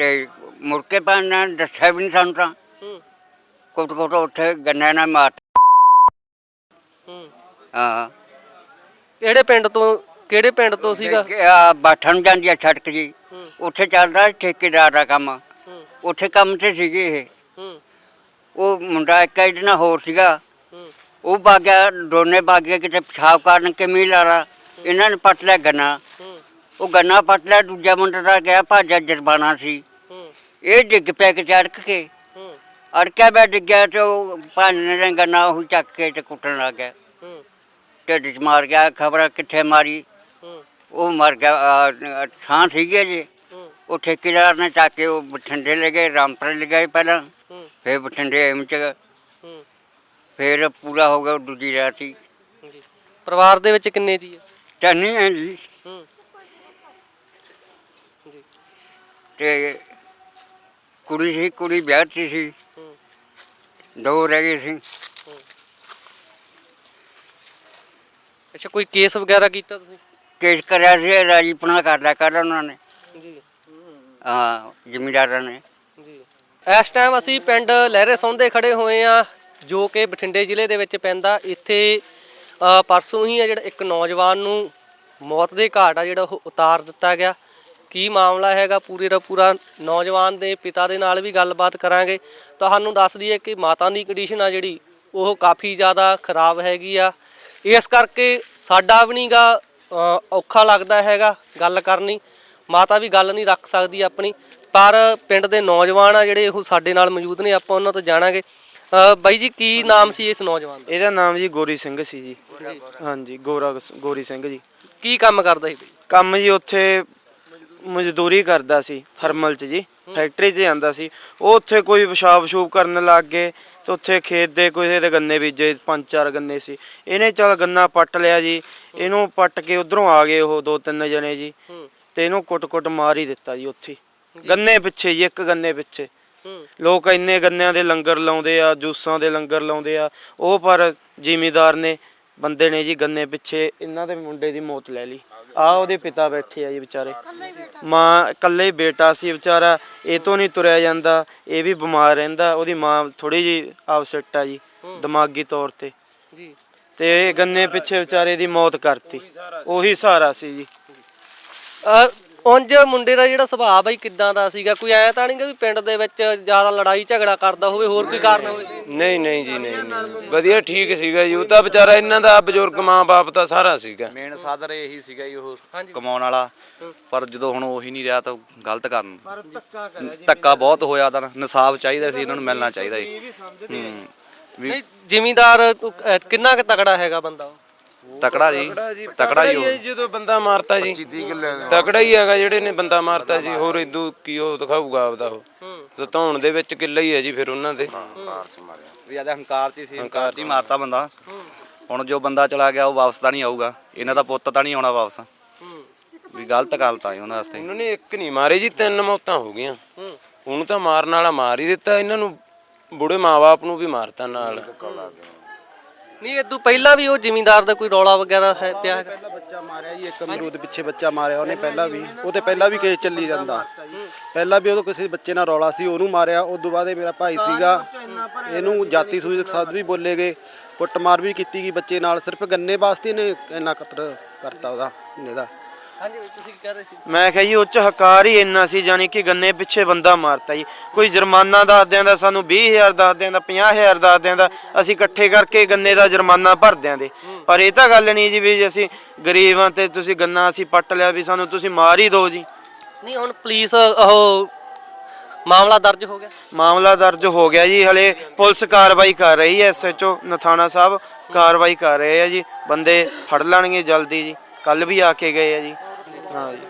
ਤੇ ਮੁੜ ਕੇ ਪਾਣ ਦੱਸਿਆ ਵੀ ਨਹੀਂ ਸਾਨੂੰ ਤਾਂ। ਹੂੰ। ਕੁੱਟ ਕੁੱਟ ਉੱਥੇ ਗੰਨੇ ਨਾਲ ਮਾਰ ਹੂੰ। ਹਾਂ। ਕਿਹੜੇ ਪਿੰਡ ਤੋਂ ਕਿਹੜੇ ਪਿੰਡ ਤੋਂ ਸੀਗਾ? ਕਿ ਆ ਬਾਠਾ ਨੂੰ ਜਾਂਦੀ ਆ ਸੜਕ ਜੀ। ਹੂੰ। ਉੱਥੇ ਚੱਲਦਾ ਸੀ ਠੇਕੇਦਾਰ ਦਾ ਕੰਮ। ਹੂੰ। ਉੱਥੇ ਕੰਮ ਤੇ ਸੀਗੇ ਇਹ। ਹੂੰ। ਉਹ ਮੁੰਡਾ ਇੱਕ ਇਹਦੇ ਨਾਲ ਹੋਰ ਸੀਗਾ। ਹੂੰ। ਉਹ ਬਾਗਿਆ ਦੋਨੇ ਬਾਗਿਆ ਕਿਤੇ ਪਿਸ਼ਾਬ ਕਰਨ ਕਿਵੇਂ ਲਾਰਾ ਇਹਨਾਂ ਨੇ ਪੱਟ ਲਿਆ ਗੰਨਾ। ਹੂੰ। ਉਹ ਗੰਨਾ ਪੱਟ ਲਿਆ ਦੂਜਾ ਮੁੰਡਾ ਤਾਂ ਗਿਆ ਭਾਜਾ ਜਰਬਾਨਾ ਸੀ। ਇਹ ਡਿੱਗ ਪਿਆ ਕਿ ਅੜਕ ਕੇ। ਹੂੰ। ਅੜਕਿਆ ਪਿਆ ਡਿੱਗਿਆ ਤੇ ਉਹ ਭਾਨੇ ਨੇ ਗੰਨਾ ਉਹ ਚੱਕ ਕੇ ਤੇ ਕੁੱਟਣ ਲੱਗ ਗਿਆ। ਹੂੰ। ਢਿੱਡ 'ਚ ਮਾਰ ਗਿਆ ਖਬਰ ਕਿੱਥੇ ਮਾਰੀ। ਹੂੰ। ਉਹ ਮਰ ਗਿਆ ਅਹ, ਥਾਂ ਸੀਗੇ ਜੀ ਹੂੰ। ਉਹ ਠੇਕੇਦਾਰ ਨੇ ਚੱਕ ਕੇ ਉਹ ਬਠਿੰਡੇ ਲੈ ਗਏ ਰਾਮਪੁਰ ਲੈ ਗਏ ਪਹਿਲਾਂ। ਹੂੰ। ਫਿਰ ਬਠਿੰਡੇ ਐਮ ਚ ਹੂੰ। ਫਿਰ ਪੂਰਾ ਹੋ ਗਿਆ ਉਹ ਦੂਜੀ ਰਾਤੀ ਜੀ ਪਰਿਵਾਰ ਦੇ ਵਿੱਚ ਕਿੰਨੇ ਜੀ ਹੈ ਚੰਨੀ ਹੈ ਜੀ। ਹੂੰ। ਜੀ ਤੇ ਕੁੜੀ ਸੀ ਕੁੜੀ ਵਿਆਹਤੀ ਸੀ। ਹੂੰ। ਦੋ ਰਹਿ ਗਏ ਸੀ। ਅੱਛਾ ਕੋਈ ਕੇਸ ਵਗੈਰਾ ਕੀਤਾ ਤੁਸੀਂ? ਕੇਸ ਕਰਿਆ ਸੀ ਰਾਜੀਪਣਾ ਕਰ ਲਿਆ ਕਰ ਉਹਨਾਂ ਨੇ। ਜੀ। ਹਾਂ ਜ਼ਿਮੀਂਦਾਰਾਂ ਨੇ। ਜੀ। ਇਸ ਟਾਈਮ ਅਸੀਂ ਪਿੰਡ ਲਹਿਰੇ ਸੌਂਦੇ ਖੜੇ ਹੋਏ ਆ ਜੋ ਕਿ ਬਠਿੰਡੇ ਜ਼ਿਲ੍ਹੇ ਦੇ ਵਿੱਚ ਪੈਂਦਾ। ਇੱਥੇ ਅ, ਪਰਸੋਂ ਹੀ ਆ ਜਿਹੜਾ ਇੱਕ ਨੌਜਵਾਨ ਨੂੰ ਮੌਤ ਦੇ ਘਾਟ ਆ ਜਿਹੜਾ ਉਹ ਉਤਾਰ ਦਿੱਤਾ ਗਿਆ। ਕੀ ਮਾਮਲਾ ਹੈਗਾ? ਪੂਰੇ ਦਾ ਪੂਰਾ ਨੌਜਵਾਨ ਦੇ ਪਿਤਾ ਦੇ ਨਾਲ ਵੀ ਗੱਲਬਾਤ ਕਰਾਂਗੇ। ਤੁਹਾਨੂੰ ਦੱਸ ਦਈਏ ਕਿ ਮਾਤਾ ਦੀ ਕੰਡੀਸ਼ਨ ਆ ਜਿਹੜੀ ਉਹ ਕਾਫੀ ਜ਼ਿਆਦਾ ਖਰਾਬ ਹੈਗੀ ਆ। ਇਸ ਕਰਕੇ ਸਾਡਾ ਵੀ ਨਹੀਂਗਾ ਔਖਾ ਲੱਗਦਾ ਹੈਗਾ ਗੱਲ ਕਰਨੀ। ਮਾਤਾ ਵੀ ਗੱਲ ਨਹੀਂ ਰੱਖ ਸਕਦੀ ਆਪਣੀ। ਪਰ ਪਿੰਡ ਦੇ ਨੌਜਵਾਨ ਆ ਜਿਹੜੇ ਉਹ ਸਾਡੇ ਨਾਲ ਮੌਜੂਦ ਨੇ ਆਪਾਂ ਉਹਨਾਂ ਤੋਂ ਜਾਣਾਂਗੇ। ਬਾਈ ਜੀ ਕੀ ਨਾਮ ਸੀ ਇਸ ਨੌਜਵਾਨ ਦਾ? ਇਹਦਾ ਨਾਮ ਜੀ ਗੋਰੀ ਸਿੰਘ ਸੀ ਜੀ। ਹਾਂਜੀ ਗੋਰਾ ਗੋਰੀ ਸਿੰਘ ਜੀ। ਕੀ ਕੰਮ ਕਰਦਾ ਸੀ ਕੰਮ ਜੀ ਉੱਥੇ ਮਜ਼ਦੂਰੀ ਕਰਦਾ ਸੀ ਥਰਮਲ 'ਚ ਜੀ ਫੈਕਟਰੀ 'ਚ ਜਾਂਦਾ ਸੀ। ਉਹ ਉੱਥੇ ਕੋਈ ਪਿਸ਼ਾਬ ਸ਼ੂਬ ਕਰਨ ਲੱਗ ਗਏ ਤੇ ਉੱਥੇ ਖੇਤ ਦੇ ਕੋਈ ਦੇ ਗੰਨੇ ਬੀਜੇ ਪੰਜ ਚਾਰ ਗੰਨੇ ਸੀ। ਇਹਨੇ ਚਲ ਗੰਨਾ ਪੱਟ ਲਿਆ ਜੀ ਇਹਨੂੰ ਪੱਟ ਕੇ ਉਧਰੋਂ ਆ ਗਏ ਉਹ ਦੋ ਤਿੰਨ ਜਣੇ ਜੀ ਤੇ ਇਹਨੂੰ ਕੁੱਟ-ਕੁੱਟ ਮਾਰ ਹੀ ਦਿੱਤਾ ਜੀ ਉੱਥੇ। ਗੰਨੇ ਪਿੱਛੇ ਜੀ ਇੱਕ ਗੰਨੇ ਪਿੱਛੇ। ਲੋਕ ਇੰਨੇ ਗੰਨਿਆਂ ਦੇ ਲੰਗਰ ਲਾਉਂਦੇ ਆ ਜੂਸਾਂ ਦੇ ਲੰਗਰ ਲਾਉਂਦੇ ਆ ਉਹ ਪਰ ਜ਼ਿਮੀਦਾਰ ਨੇ ਬੰਦੇ ਨੇ ਜੀ ਗੰਨੇ ਪਿੱਛੇ ਇਹਨਾਂ ਦੇ ਮੁੰਡੇ ਦੀ ਮੌਤ ਲੈ ਲਈ। ਆ ਉਹਦੇ ਪਿਤਾ ਬੈਠੇ ਆ ਜੀ ਵਿਚਾਰੇ। ਮਾਂ ਇਕੱਲੇ ਹੀ ਬੇਟਾ ਸੀ ਵਿਚਾਰਾ ਇਹ ਤੋਂ ਨਹੀਂ ਤੁਰਿਆ ਜਾਂਦਾ ਇਹ ਵੀ ਬਿਮਾਰ ਰਹਿੰਦਾ ਉਹਦੀ ਮਾਂ ਥੋੜੀ ਜੀ ਆਪਸੈਟ ਆ ਜੀ ਦਿਮਾਗੀ ਤੌਰ ਤੇ। ਜੀ। ਤੇ ਇਹ ਗੰਨੇ ਪਿੱਛੇ ਵਿਚਾਰੇ ਦੀ ਮੌਤ ਕਰਤੀ। ਉਹੀ ਸਹਾਰਾ ਸੀ ਜੀ। ਉਂਝ ਮੁੰਡੇ ਦਾ ਜਿਹੜਾ ਸੁਭਾਅ ਬਈ ਕਿਦਾਂ ਦਾ ਸੀਗਾ ਕੋਈ ਐ ਤਾਂ ਨਹੀਂਗਾ ਵੀ ਪਿੰਡ ਦੇ ਵਿੱਚ ਜ਼ਿਆਦਾ ਲੜਾਈ ਝਗੜਾ ਕਰਦਾ ਹੋਵੇ ਹੋਰ ਕੋਈ ਕਾਰਨ ਹੋਵੇ? ਨਹੀਂ ਨਹੀਂ ਜੀ ਨਹੀਂ ਨਹੀਂ। ਵਧੀਆ ਠੀਕ ਸੀਗਾ ਜੀ ਉਹ ਤਾਂ ਵਿਚਾਰਾ ਇਹਨਾਂ ਦਾ ਬਜ਼ੁਰਗ ਮਾਂ-ਬਾਪ ਦਾ ਸਾਰਾ ਸੀਗਾ। ਮੇਨ ਸਾਦਰ ਇਹੀ ਸੀਗਾ ਜੀ ਉਹ। ਕਮਾਉਣ ਵਾਲਾ। ਪਰ ਜਦੋਂ ਹੁਣ ਉਹੀ ਨਹੀਂ ਰਿਹਾ ਤਾਂ ਗਲਤ ਕਰਨ। ਧੱਕਾ ਬਹੁਤ ਹੋਇਆ ਤਾਂ ਇਨਸਾਫ ਚਾਹੀਦਾ ਸੀ ਇਹਨਾਂ ਨੂੰ ਮਿਲਣਾ ਚਾਹੀਦਾ ਸੀ। ਹੂੰ ਵੀ ਨਹੀਂ ਜ਼ਿਮੀਂਦਾਰ ਕਿੰਨਾ ਕੁ ਤਕੜਾ ਹੈਗਾ ਬੰਦਾ ਉਹ? ਤਕੜਾ ਜੀ ਤਕੜਾ ਹੀ ਹੈ ਜਦੋਂ ਬੰਦਾ ਮਾਰਤਾ ਜੀ। ਤਕੜਾ ਹੀ ਹੈਗਾ ਜਿਹੜੇ ਨੇ ਬੰਦਾ ਮਾਰਤਾ ਜੀ ਹੋਰ ਇਦੂ ਕੀ ਉਹ ਦਿਖਾਊਗਾ ਆਪਦਾ ਉਹ। ਤੇ ਧੌਣ ਦੇ ਵਿੱਚ ਕਿੱਲਾ ਹੀ ਹੈ ਜੀ ਫਿਰ ਉਹਨਾਂ ਦੇ। ਵੀ ਜ਼ਿਆਦਾ ਹੰਕਾਰ ਚ ਹੀ ਸੀ ਹੰਕਾਰ ਚ ਹੀ ਮਾਰਤਾ ਬੰਦਾ। ਹੁਣ ਜੋ ਬੰਦਾ ਚਲਾ ਗਿਆ ਉਹ ਵਾਪਸ ਤਾਂ ਨਹੀਂ ਆਊਗਾ। ਇਹਨਾਂ ਦਾ ਪੁੱਤ ਤਾਂ ਨਹੀਂ ਆਉਣਾ ਵਾਪਸ। ਵੀ ਗਲਤ ਗੱਲ ਤਾਂ ਹੈ ਉਹਨਾਂ ਵਾਸਤੇ। ਉਹਨਾਂ ਨੇ ਇੱਕ ਨਹੀਂ ਮਾਰੇ ਜੀ ਤਿੰਨ ਮੌਤਾਂ ਹੋ ਗਈਆਂ। ਉਹਨੂੰ ਤਾਂ ਮਾਰਨ ਵਾਲਾ ਮਾਰ ਹੀ ਦਿੱਤਾ। ਇਹਨਾਂ ਨੂੰ ਬੁੜੇ ਮਾਪੇ ਨੂੰ ਵੀ ਮਾਰਤਾ ਨਾਲ। ਨਹੀਂ ਇਦੋਂ ਪਹਿਲਾਂ ਵੀ ਉਹ ਜ਼ਿਮੀਂਦਾਰ ਦਾ ਕੋਈ ਰੌਲਾ ਵਗੈਰਾ ਹੈ ਪਿਆ ਹੈਗਾ? ਪਹਿਲਾ ਬੱਚਾ ਮਾਰਿਆ ਜੀ ਇੱਕ ਅਮਰੂਦ ਪਿੱਛੇ ਬੱਚਾ ਮਾਰਿਆ ਉਹਨੇ ਪਹਿਲਾਂ ਵੀ। ਉਹ ਤੇ ਪਹਿਲਾਂ ਵੀ ਕੇਸ ਚੱਲੀ ਜਾਂਦਾ। ਪਹਿਲਾਂ ਵੀ ਉਹ ਕਿਸੇ ਬੱਚੇ ਨਾਲ ਰੌਲਾ ਸੀ ਉਹਨੂੰ ਮਾਰਿਆ। ਉਸ ਤੋਂ ਬਾਅਦ ਇਹ ਮੇਰਾ ਭਾਈ ਸੀਗਾ। ਇਹਨੂੰ ਜਾਤੀ ਸੂਚਕ ਸ਼ਬਦ ਵੀ ਬੋਲੇ ਗਏ। ਕੁੱਟਮਾਰ ਵੀ ਕੀਤੀ ਗਈ ਬੱਚੇ ਨਾਲ। ਸਿਰਫ ਗੰਨੇ ਵਾਸਤੇ ਨੇ ਇੰਨਾ ਕਤਲ ਕਰਤਾ ਉਹਦਾ ਇਹਦਾ। ਹਾਂਜੀ ਤੁਸੀਂ ਕੀ ਕਹਿ ਰਹੇ ਸੀ ਮੈਂ ਕਿਹਾ ਜੀ ਉਹ ਚ ਹਕਾਰ ਹੀ ਇੰਨਾ ਸੀ ਜਾਨੀ ਕਿ ਗੰਨੇ ਪਿੱਛੇ ਬੰਦਾ ਮਾਰਤਾ ਜੀ। ਕੋਈ ਜੁਰਮਾਨਾ ਦੱਸ ਦਿਆਂ ਸਾਨੂੰ 20000 ਦੱਸ ਦਿਆਂ 50000 ਦੱਸ ਦਿਆਂ ਅਸੀਂ ਇਕੱਠੇ ਕਰਕੇ ਗੰਨੇ ਦਾ ਜੁਰਮਾਨਾ ਭਰ ਦਿਆਂਦੇ। ਪਰ ਇਹ ਤਾਂ ਗੱਲ ਨਹੀਂ ਜੀ ਵੀ ਅਸੀਂ ਗਰੀਬ ਤੇ ਤੁਸੀਂ ਗੰਨਾ ਅਸੀਂ ਪੱਟ ਲਿਆ ਵੀ ਸਾਨੂੰ ਤੁਸੀਂ ਮਾਰ ਹੀ ਦਿਓ ਜੀ। ਨਹੀਂ ਹੁਣ ਪੁਲਿਸ ਉਹ ਮਾਮਲਾ ਦਰਜ ਹੋ ਗਿਆ। ਮਾਮਲਾ ਦਰਜ ਹੋ ਗਿਆ ਜੀ ਹਲੇ ਪੁਲਿਸ ਕਾਰਵਾਈ ਕਰ ਰਹੀ ਹੈ ਐਸਐਚਓ ਨਥਾਣਾ ਸਾਹਿਬ ਕਾਰਵਾਈ ਕਰ ਰਹੇ ਆ ਜੀ। ਬੰਦੇ ਫੜ ਲੈਣਗੇ ਜਲਦੀ ਜੀ ਕੱਲ ਵੀ ਆ ਕੇ ਗਏ ਆ ਜੀ। ਹਾਂ ਜੀ